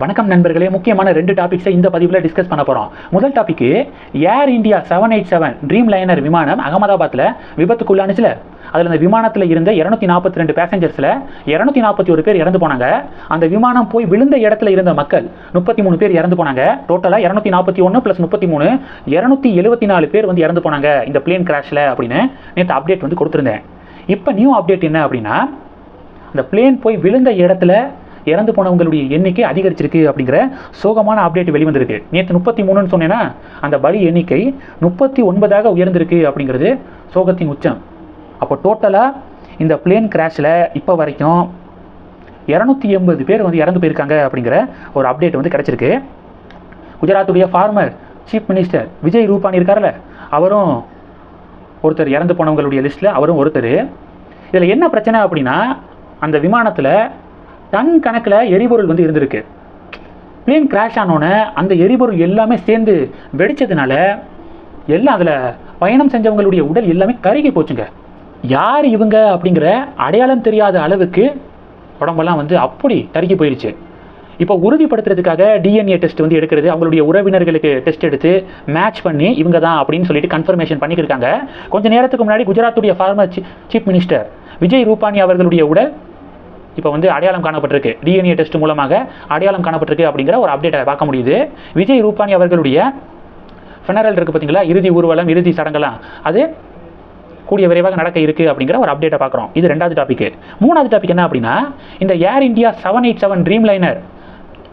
வணக்கம் நண்பர்களே முக்கியமான ரெண்டு டாபிக்ஸை இந்த பதிவில் டிஸ்கஸ் பண்ண போகிறோம் முதல் topic Air India seven eight seven Dreamliner விமானம் அகமதாபாத்தில் விபத்துக்குள்ளானுச்சுல அதில் அந்த விமானத்தில் இருந்த இரநூத்தி நாற்பத்தி ரெண்டு பேசஞ்சர்ஸில் இரநூத்தி நாற்பத்தி ஒரு பேர் இறந்து போனாங்க. அந்த விமானம் போய் விழுந்த இடத்துல இருந்த மக்கள் முப்பத்தி மூணு பேர் இறந்து போனாங்க. டோட்டலாக இரநூத்தி நாற்பத்தி ஒன்று ப்ளஸ் முப்பத்தி மூணு இரநூத்தி எழுபத்தி நாலு பேர் வந்து இறந்து போனாங்க இந்த பிளேன் கிராஷில் அப்படின்னு நேற்று அப்டேட் வந்து கொடுத்துருந்தேன். இப்போ நியூ அப்டேட் என்ன அப்படின்னா அந்த பிளேன் போய் விழுந்த இடத்துல இறந்து போனவங்களுடைய எண்ணிக்கை அதிகரிச்சிருக்கு அப்படிங்கிற சோகமான அப்டேட் வெளிவந்திருக்கு. நேற்று முப்பத்தி மூணுன்னு சொன்னேன்னா அந்த பலி எண்ணிக்கை முப்பத்தி ஒன்பதாக உயர்ந்திருக்கு அப்படிங்கிறது சோகத்தின் உச்சம். அப்போ டோட்டலாக இந்த பிளேன் கிராஷில் இப்போ வரைக்கும் இரநூத்தி எண்பது பேர் வந்து இறந்து போயிருக்காங்க அப்படிங்கிற ஒரு அப்டேட் வந்து கிடச்சிருக்கு. குஜராத்துடைய former chief minister Vijay Rupani இருக்கார்ல அவரும் ஒருத்தர் இறந்து போனவங்களுடைய லிஸ்ட்டில் அவரும் ஒருத்தர். இதில் என்ன பிரச்சனை அப்படின்னா அந்த விமானத்தில் டன் கணக்கில் எரிபொருள் வந்து இருந்திருக்கு. பிளேன் கிராஷ் ஆனோடனே அந்த எரிபொருள் எல்லாமே சேர்ந்து வெடிச்சதுனால எல்லாம் அதில் பயணம் செஞ்சவங்களுடைய உடல் எல்லாமே கருகி போச்சுங்க. யார் இவங்க அப்படிங்கிற அடையாளம் தெரியாத அளவுக்கு உடம்பெல்லாம் வந்து அப்படி கருகி போயிடுச்சு இப்போ உறுதிப்படுத்துறதுக்காக டிஎன்ஏ டெஸ்ட் வந்து எடுக்கிறது அவங்களுடைய உறவினர்களுக்கு டெஸ்ட் எடுத்து மேட்ச் பண்ணி இவங்க தான் அப்படின்னு சொல்லிட்டு கன்ஃபர்மேஷன் பண்ணிக்கிருக்காங்க கொஞ்ச நேரத்துக்கு முன்னாடி குஜராத்துடைய former chief minister Vijay Rupani அவர்களுடைய உடல் இப்போ வந்து அடையாளம் காணப்பட்டிருக்கு. டிஎன்ஏ டெஸ்ட் மூலமாக அடையாளம் காணப்பட்டிருக்கு அப்படிங்கிற ஒரு அப்டேட்டை பார்க்க முடியுது. விஜய் ரூபானி அவர்களுடைய ஃபெனரல் இருக்குது பார்த்தீங்களா? இறுதி ஊர்வலம் இறுதி சடங்கெல்லாம். அது கூடிய விரைவாக நடக்க இருக்குது அப்படிங்கிற ஒரு அப்டேட்டை பார்க்குறோம். இது ரெண்டாவது டாபிக் மூணாவது டாபிக் என்ன அப்படின்னா இந்த Air India seven eight seven Dreamliner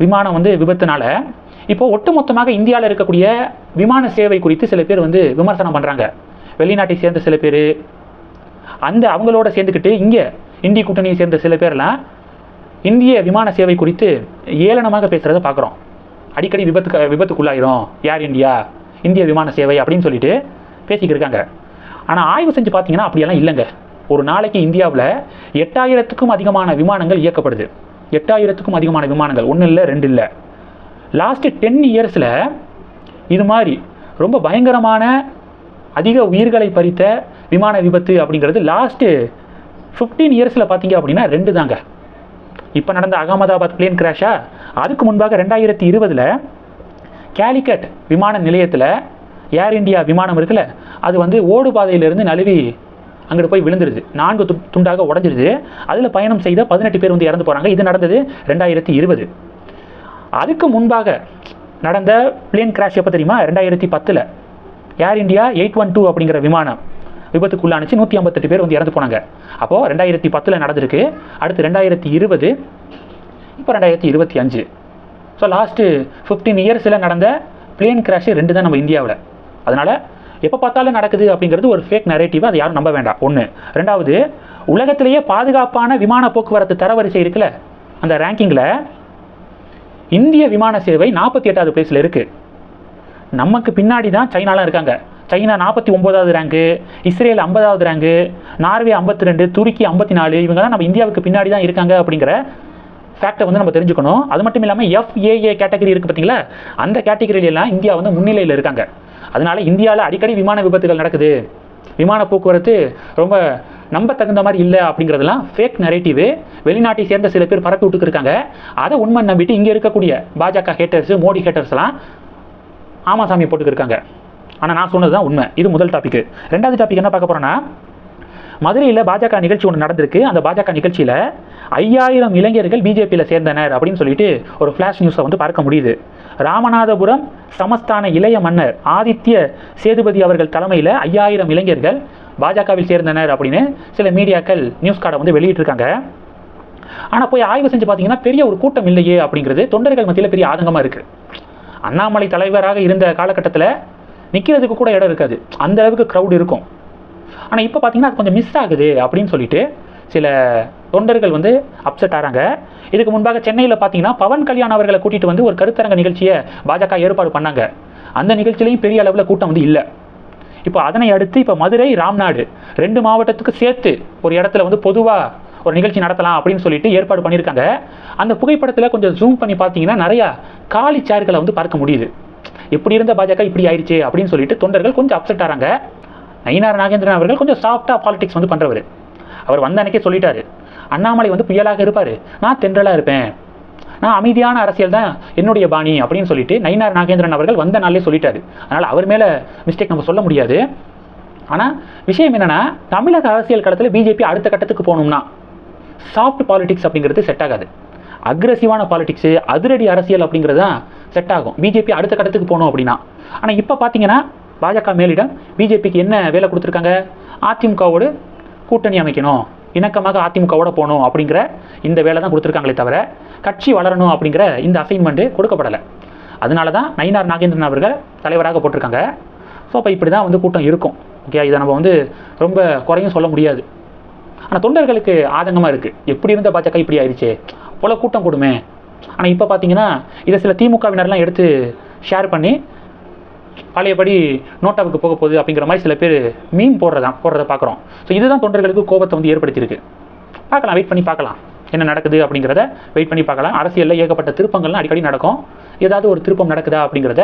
விமானம் வந்து விபத்துனால இப்போ ஒட்டுமொத்தமாக இந்தியாவில் இருக்கக்கூடிய விமான சேவை குறித்து சில பேர் வந்து விமர்சனம் பண்ணுறாங்க வெளிநாட்டை சேர்ந்த சில பேர் அந்த அவங்களோட சேர்ந்துக்கிட்டு இங்கே இந்திய கூட்டணியை சேர்ந்த சில பேர்லாம் இந்திய விமான சேவை குறித்து ஏளனமாக பேசுகிறத பார்க்குறோம். அடிக்கடி விபத்துக்கு விபத்துக்குள்ளாயிரும். ஏர் இந்தியா இந்திய விமான சேவை அப்படின்னு சொல்லிட்டு பேசிக்கிட்டு இருக்காங்க. ஆனால் ஆய்வு செஞ்சு பார்த்தீங்கன்னா அப்படியெல்லாம் இல்லைங்க. ஒரு நாளைக்கு இந்தியாவில் எட்டாயிரத்துக்கும் அதிகமான விமானங்கள் இயக்கப்படுது. எட்டாயிரத்துக்கும் அதிகமான விமானங்கள். ஒன்றும் இல்லை ரெண்டு இல்லை. லாஸ்ட்டு டென் இயர்ஸில் இது மாதிரி ரொம்ப பயங்கரமான அதிக உயிர்களை பறித்த விமான விபத்து அப்படிங்கிறது லாஸ்ட்டு ஃபிஃப்டீன் இயர்ஸில் பார்த்தீங்க அப்படின்னா ரெண்டு தாங்க இப்போ நடந்த அகமதாபாத் பிளேன் கிராஷா அதுக்கு முன்பாக ரெண்டாயிரத்தி இருபதில் கேலிக்கட் விமான நிலையத்தில் ஏர் இந்தியா விமானம் இருக்குல்ல அது வந்து ஓடு பாதையிலிருந்து நழுவி அங்கிட்டு போய் விழுந்துருது. நான்கு து துண்டாக உடஞ்சிருது. அதில் பயணம் செய்த பதினெட்டு பேர் வந்து இறந்து போகிறாங்க இது நடந்தது ரெண்டாயிரத்தி இருபது. அதுக்கு முன்பாக நடந்த பிளேன் கிராஷ் எப்போ தெரியுமா? ரெண்டாயிரத்தி பத்தில். Air India eight one two அப்படிங்கிற விமானம். விபத்துக்குள்ளானுச்சு. நூற்றி ஐம்பத்தெட்டு பேர் வந்து இறந்து போனாங்க. அப்போது ரெண்டாயிரத்தி பத்தில் நடந்திருக்கு. அடுத்து ரெண்டாயிரத்தி இருபது இப்போ ரெண்டாயிரத்தி இருபத்தி அஞ்சு. ஸோ லாஸ்ட்டு ஃபிஃப்டீன் இயர்ஸில் நடந்த பிளேன் கிராஷ் ரெண்டு தான் நம்ம இந்தியாவில். அதனால் எப்போ பார்த்தாலும் நடக்குது அப்படிங்கிறது ஒரு ஃபேக் நரேட்டிவ் அதை யாரும் நம்ப வேண்டாம். ஒன்று ரெண்டாவது உலகத்திலேயே பாதுகாப்பான விமான போக்குவரத்து தரவரிசை இருக்குல்ல? அந்த ரேங்கிங்கில் இந்திய விமான சேவை நாற்பத்தி எட்டாவது பிளேஸில் இருக்குது நமக்கு பின்னாடி தான் சைனாலாம் இருக்காங்க. சைனா நாற்பத்தி ஒம்போதாவது ரேங்கு இஸ்ரேல் ஐம்பதாவது ரேங்கு நார்வே ஐம்பத்தி ரெண்டு துருக்கி ஐம்பத்தி நாலு இவங்கெல்லாம் நம்ம இந்தியாவுக்கு பின்னாடி தான் இருக்காங்க அப்படிங்கிற ஃபேக்டை வந்து நம்ம தெரிஞ்சுக்கணும். அது மட்டும் இல்லாமல் எஃப்ஏஏ கேட்டகரி இருக்குது பார்த்தீங்களா? அந்த கேட்டகரியிலலாம் இந்தியா வந்து முன்னிலையில் இருக்காங்க. அதனால இந்தியாவில் அடிக்கடி விமான விபத்துகள் நடக்குது. விமான போக்குவரத்து ரொம்ப நம்ப தகுந்த மாதிரி இல்லை அப்படிங்கிறதெல்லாம் ஃபேக் நெரேட்டிவ் வெளிநாட்டை சேர்ந்த சில பேர் பரப்பி விட்டுக்கிருக்காங்க அதை உண்மை நம்பிட்டு இங்கே இருக்கக்கூடிய பாஜக ஹேட்டர்ஸ் மோடி ஹேட்டர்ஸ்லாம் ஆமாம் சாமி ஆனால் நான் சொன்னது தான் உண்மை. இது முதல் டாபிக் ரெண்டாவது டாபிக் என்ன பார்க்க போகிறோன்னா மதுரையில் பாஜக நிகழ்ச்சி ஒன்று நடந்திருக்கு. அந்த பாஜக நிகழ்ச்சியில் ஐயாயிரம் இளைஞர்கள் பிஜேபியில் சேர்ந்தனர் அப்படின்னு சொல்லிட்டு ஒரு ஃப்ளாஷ் நியூஸை வந்து பார்க்க முடியுது. ராமநாதபுரம் சமஸ்தான இளைய மன்னர் ஆதித்ய சேதுபதி அவர்கள் தலைமையில் ஐயாயிரம் இளைஞர்கள் பாஜகவில் சேர்ந்தனர் அப்படின்னு சில மீடியாக்கள் நியூஸ் கார்டை வந்து வெளியிட்டிருக்காங்க. ஆனால் போய் ஆய்வு செஞ்சு பார்த்தீங்கன்னா பெரிய ஒரு கூட்டம் இல்லையே அப்படிங்கிறது தொண்டர்கள் மத்தியில் பெரிய ஆதங்கமாக இருக்குது அண்ணாமலை தலைவராக இருந்த காலகட்டத்தில் நிற்கிறதுக்கு கூட இடம் இருக்காது. அந்த அளவுக்கு க்ரௌட் இருக்கும். ஆனால் இப்போ பார்த்தீங்கன்னா அது கொஞ்சம் மிஸ் ஆகுது அப்படின்னு சொல்லிட்டு சில தொண்டர்கள் வந்து அப்செட் ஆகிறாங்க இதுக்கு முன்பாக சென்னையில் பார்த்தீங்கன்னா பவன் கல்யாண் அவர்களை கூட்டிகிட்டு வந்து ஒரு கருத்தரங்க நிகழ்ச்சியை பாஜக ஏற்பாடு பண்ணாங்க. அந்த நிகழ்ச்சியிலையும் பெரிய அளவில் கூட்டம் வந்து இல்லை. இப்போ அதனை அடுத்து இப்போ மதுரை ராம்நாடு ரெண்டு மாவட்டத்துக்கு சேர்த்து ஒரு இடத்துல வந்து பொதுவாக ஒரு நிகழ்ச்சி நடத்தலாம் அப்படின்னு சொல்லிட்டு ஏற்பாடு பண்ணியிருக்காங்க. அந்த புகைப்படத்தில் கொஞ்சம் ஜூம் பண்ணி பார்த்தீங்கன்னா நிறையா காலி சேர்களை வந்து பார்க்க முடியுது. இப்படி இருந்த பாஜக இப்படி ஆயிடுச்சு அப்படின்னு சொல்லிட்டு தொண்டர்கள் கொஞ்சம் அப்செட் ஆகிறாங்க நயினார் நாகேந்திரன் அவர்கள் கொஞ்சம் சாஃப்டாக பாலிடிக்ஸ் வந்து பண்ணுறவர் அவர் வந்த அன்னைக்கே சொல்லிட்டாரு. அண்ணாமலை வந்து புயலாக இருப்பார். நான் தென்றலாக இருப்பேன். நான் அமைதியான அரசியல் தான் என்னுடைய பாணி அப்படின்னு சொல்லிட்டு நயினார் நாகேந்திரன் அவர்கள் வந்த நாளே சொல்லிட்டாரு. அதனால் அவர் மேலே மிஸ்டேக் நம்ம சொல்ல முடியாது. ஆனால் விஷயம் என்னென்னா தமிழக அரசியல் களத்தில் பிஜேபி அடுத்த கட்டத்துக்கு போகணும்னா சாஃப்ட் பாலிடிக்ஸ் அப்படிங்கிறது செட் ஆகாது. அக்ரஸிவான பாலிடிக்ஸு அதிரடி அரசியல் அப்படிங்கிறது தான் செட் ஆகும். பிஜேபி அடுத்த கட்டத்துக்கு போகணும் அப்படின்னா. ஆனால் இப்போ பார்த்தீங்கன்னா பாஜக மேலிடம் பிஜேபிக்கு என்ன வேலை கொடுத்துருக்காங்க? அதிமுகவோடு கூட்டணி அமைக்கணும். இணக்கமாக அதிமுகவோட போகணும் அப்படிங்கிற இந்த வேலை தான் கொடுத்துருக்காங்களே தவிர கட்சி வளரணும் அப்படிங்கிற இந்த அசைன்மெண்ட்டு கொடுக்கப்படலை. அதனால தான் நயினார் நாகேந்திரன் அவர்கள் தலைவராக போட்டிருக்காங்க. ஸோ அப்போ இப்படி தான் வந்து கூட்டம் இருக்கும். ஓகே இதை நம்ம வந்து ரொம்ப குறையும் சொல்ல முடியாது. ஆனால் தொண்டர்களுக்கு ஆதங்கமாக இருக்குது எப்படி இருந்த பாஜக இப்படி ஆயிடுச்சு? போல கூட்டம் கொடுமே. ஆனால் இப்போ பார்த்தீங்கன்னா இதை சில திமுகவினர்லாம் எடுத்து ஷேர் பண்ணி பழையபடி நோட்டாவுக்கு போக போகுது அப்படிங்கிற மாதிரி சில பேர் மீன் போடுறதான் போடுறத பார்க்குறோம் ஸோ இதுதான் தொண்டர்களுக்கு கோபத்தை வந்து ஏற்படுத்தியிருக்கு. பார்க்கலாம் வெயிட் பண்ணி பார்க்கலாம். என்ன நடக்குது அப்படிங்கிறத வெயிட் பண்ணி பார்க்கலாம். அரசியலில் ஏகப்பட்ட திருப்பங்கள்லாம் அடிக்கடி நடக்கும். ஏதாவது ஒரு திருப்பம் நடக்குதா அப்படிங்கிறத